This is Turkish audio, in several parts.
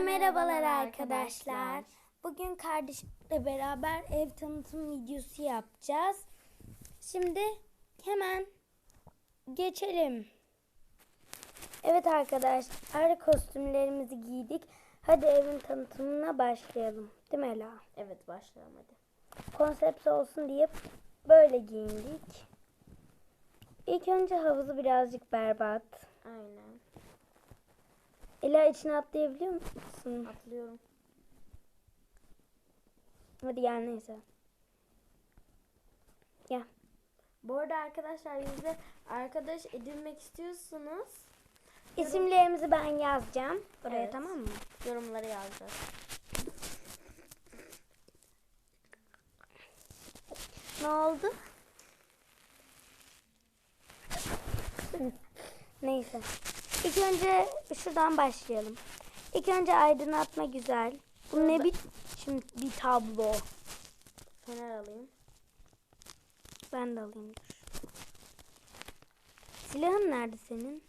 merhabalar arkadaşlar. Bugün kardeşimle beraber ev tanıtım videosu yapacağız. Şimdi hemen geçelim. Evet arkadaşlar kostümlerimizi giydik. Hadi evin tanıtımına başlayalım. Değil mi Ela? Evet başlayalım hadi. Konsept olsun diye böyle giyindik. İlk önce havuzu birazcık berbat. Aynen. Ela içine atlayabiliyor musun? Atlıyorum. Hadi gel neyse. Gel. Bu arada arkadaşlar bizde arkadaş edinmek istiyorsunuz. İsimlerimizi ben yazacağım. Buraya Evet. tamam mı? Yorumlara yazacağız. Ne oldu? Neyse. İlk önce şuradan başlayalım. İlk önce aydınlatma güzel. Bu ne bir şimdi bir tablo. Fener alayım. Ben de alayım dur. Silahın nerede senin?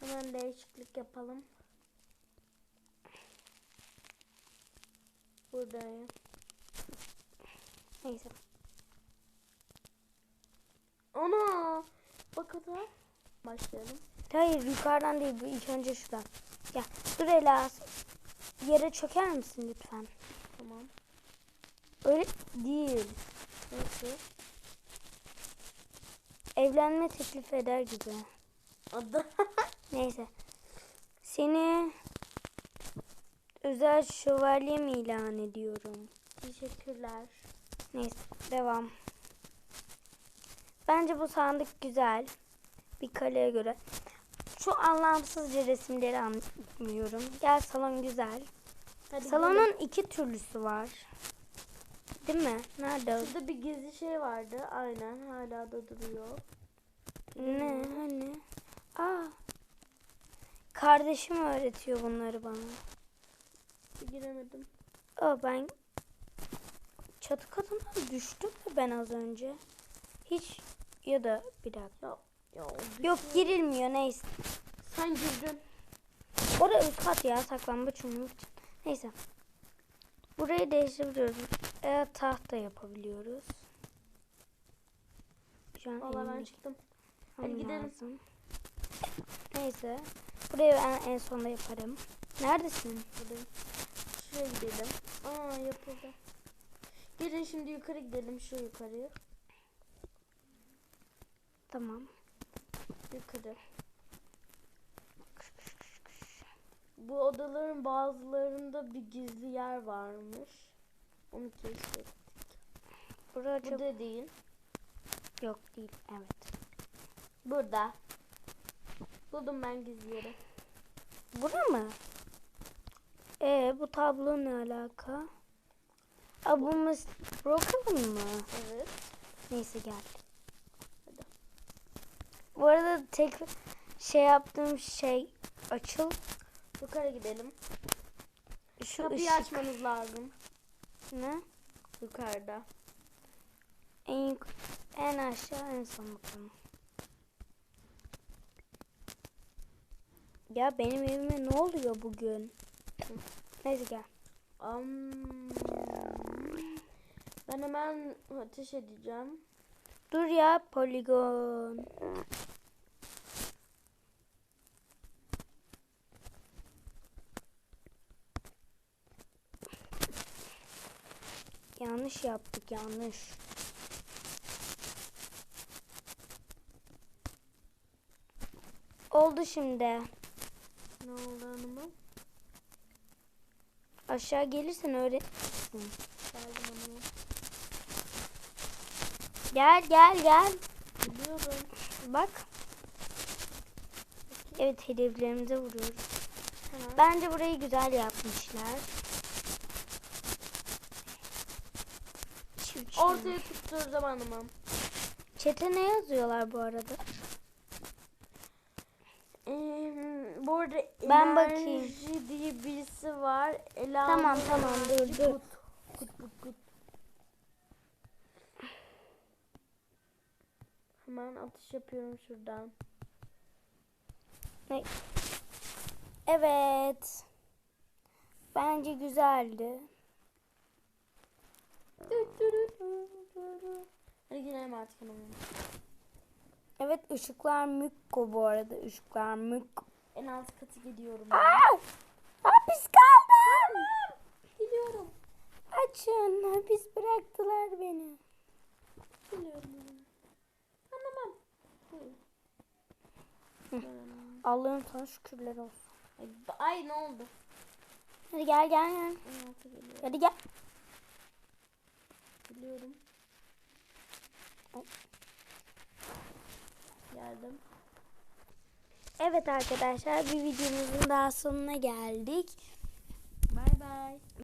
Hemen değişiklik yapalım. Buradayım. Neyse. Ana! Bak hadi. Başlayalım. Hayır yukarıdan değil. Bu ilk önce şuradan. Gel. Dur Ela. Yere çöker misin lütfen? Tamam. Öyle değil. Nasıl? Evlenme teklif eder gibi. Adı. Neyse. Seni özel şövalye mi ilan ediyorum? Teşekkürler. Neyse devam. Bence bu sandık güzel. Bir kaleye göre. Şu anlamsızca resimleri anlamıyorum. Gel salon güzel. Hadi gidelim. Salonun iki türlüsü var. Değil mi? Nerede? o? Şurada bir gizli şey vardı. Aynen hala da duruyor. Ne? Hani? Aa. Kardeşim öğretiyor bunları bana. Giremedim. Aa ben çatı katından düştüm mü ben az önce? Hiç ya da bir dakika. Yok girilmiyor neyse. sen girdin. Orada kat ya saklanma çünkü için. Neyse. Burayı değiştirebiliyoruz. Eğer tahta yapabiliyoruz. Şu an Valla ben çıktım. Hadi gidelim. lazım. Neyse. Burayı ben en sonunda yaparım. Neredesin? Buradayım. Şuraya gidelim. Aa yapıldı. Gelin şimdi yukarı gidelim. Şu yukarı. Tamam. Yukarı. Bu odaların bazılarında bir gizli yer varmış. Onu keşfettik. Burada çok... Burada değil. Yok değil. Evet. Burada. Buldum ben gizli yeri. Bura mı? Ee bu tablo ne alaka? Aa bu Broken mı? Evet. Neyse gel. Bu arada tek şey yaptığım şey açıl. Yukarı gidelim. Şu Kapıyı ışık açmanız lazım. ne? Yukarıda. En, en aşağı en son bakalım. Ya benim evime ne oluyor bugün? Neyse gel. Am, ben hemen ateş edeceğim. Dur ya poligon. Yanlış yaptık yanlış. Oldu şimdi. Ne oldu hanımım? Aşağı gelirsen öğretirsin. Geldim hanımım. Gel gel gel. Biliyorum. Bak. Evet hedeflerimize vuruyoruz. Bence burayı güzel yapmışlar. Ortaya tutturacağım hanımım. Çete ne yazıyorlar bu arada? Ee, bu arada Ben bakayım. diye birisi var. Ela Tamam, tamam, dur, dur. Kut, kut, kut. Hemen atış yapıyorum şuradan. Evet. Bence güzeldi. Hadi girelim artık hemen. Evet ışıklar mükko bu arada. Işıklar mükko. En alt katı gidiyorum. Aa! Hapis kaldım. Gidiyorum. Açın. Hapis bıraktılar beni. Buyurun. Hmm. Allah'ım sana şükürler olsun. Ay, Ay ne oldu? Hadi gel gel gel. Hadi gel. Biliyorum. Geldim. Evet arkadaşlar bir videomuzun daha sonuna geldik. Bay bay.